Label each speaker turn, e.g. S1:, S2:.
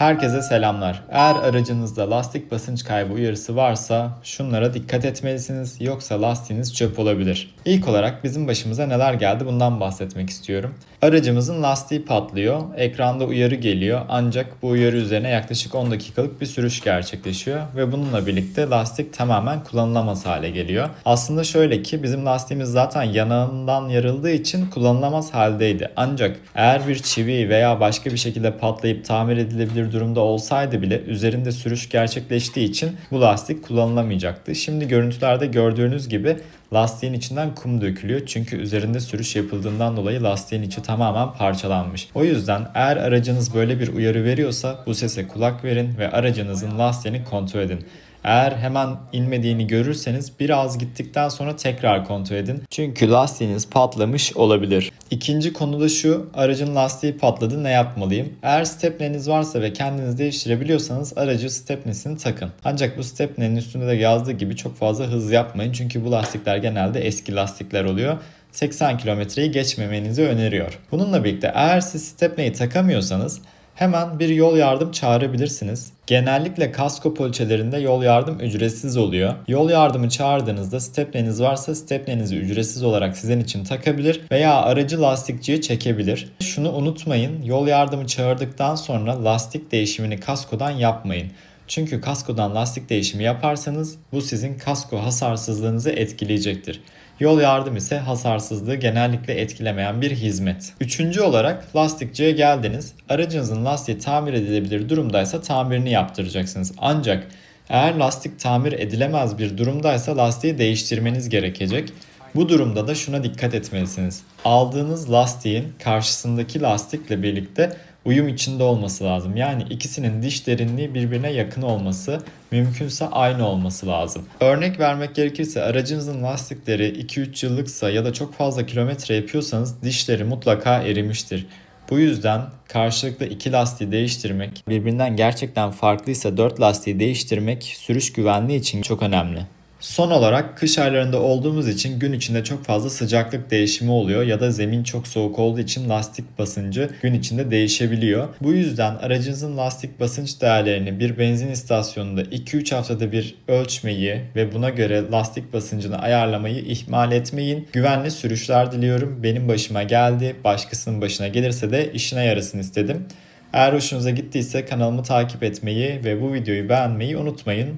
S1: Herkese selamlar. Eğer aracınızda lastik basınç kaybı uyarısı varsa şunlara dikkat etmelisiniz yoksa lastiğiniz çöp olabilir. İlk olarak bizim başımıza neler geldi bundan bahsetmek istiyorum. Aracımızın lastiği patlıyor, ekranda uyarı geliyor ancak bu uyarı üzerine yaklaşık 10 dakikalık bir sürüş gerçekleşiyor ve bununla birlikte lastik tamamen kullanılamaz hale geliyor. Aslında şöyle ki bizim lastiğimiz zaten yanağından yarıldığı için kullanılamaz haldeydi. Ancak eğer bir çivi veya başka bir şekilde patlayıp tamir edilebilir durumda olsaydı bile üzerinde sürüş gerçekleştiği için bu lastik kullanılamayacaktı. Şimdi görüntülerde gördüğünüz gibi lastiğin içinden kum dökülüyor çünkü üzerinde sürüş yapıldığından dolayı lastiğin içi tamamen parçalanmış. O yüzden eğer aracınız böyle bir uyarı veriyorsa bu sese kulak verin ve aracınızın lastiğini kontrol edin. Eğer hemen inmediğini görürseniz biraz gittikten sonra tekrar kontrol edin. Çünkü lastiğiniz patlamış olabilir. İkinci konu da şu. Aracın lastiği patladı ne yapmalıyım? Eğer stepneniz varsa ve kendiniz değiştirebiliyorsanız aracı stepnesini takın. Ancak bu stepnenin üstünde de yazdığı gibi çok fazla hız yapmayın. Çünkü bu lastikler genelde eski lastikler oluyor. 80 kilometreyi geçmemenizi öneriyor. Bununla birlikte eğer siz stepneyi takamıyorsanız hemen bir yol yardım çağırabilirsiniz. Genellikle kasko poliçelerinde yol yardım ücretsiz oluyor. Yol yardımı çağırdığınızda stepneniz varsa stepnenizi ücretsiz olarak sizin için takabilir veya aracı lastikçiye çekebilir. Şunu unutmayın yol yardımı çağırdıktan sonra lastik değişimini kaskodan yapmayın. Çünkü kaskodan lastik değişimi yaparsanız bu sizin kasko hasarsızlığınızı etkileyecektir. Yol yardım ise hasarsızlığı genellikle etkilemeyen bir hizmet. Üçüncü olarak lastikçiye geldiniz. Aracınızın lastiği tamir edilebilir durumdaysa tamirini yaptıracaksınız. Ancak eğer lastik tamir edilemez bir durumdaysa lastiği değiştirmeniz gerekecek. Bu durumda da şuna dikkat etmelisiniz. Aldığınız lastiğin karşısındaki lastikle birlikte uyum içinde olması lazım. Yani ikisinin diş derinliği birbirine yakın olması, mümkünse aynı olması lazım. Örnek vermek gerekirse aracınızın lastikleri 2-3 yıllıksa ya da çok fazla kilometre yapıyorsanız dişleri mutlaka erimiştir. Bu yüzden karşılıklı iki lastiği değiştirmek, birbirinden gerçekten farklıysa 4 lastiği değiştirmek sürüş güvenliği için çok önemli. Son olarak kış aylarında olduğumuz için gün içinde çok fazla sıcaklık değişimi oluyor ya da zemin çok soğuk olduğu için lastik basıncı gün içinde değişebiliyor. Bu yüzden aracınızın lastik basınç değerlerini bir benzin istasyonunda 2-3 haftada bir ölçmeyi ve buna göre lastik basıncını ayarlamayı ihmal etmeyin. Güvenli sürüşler diliyorum. Benim başıma geldi. Başkasının başına gelirse de işine yarasın istedim. Eğer hoşunuza gittiyse kanalımı takip etmeyi ve bu videoyu beğenmeyi unutmayın.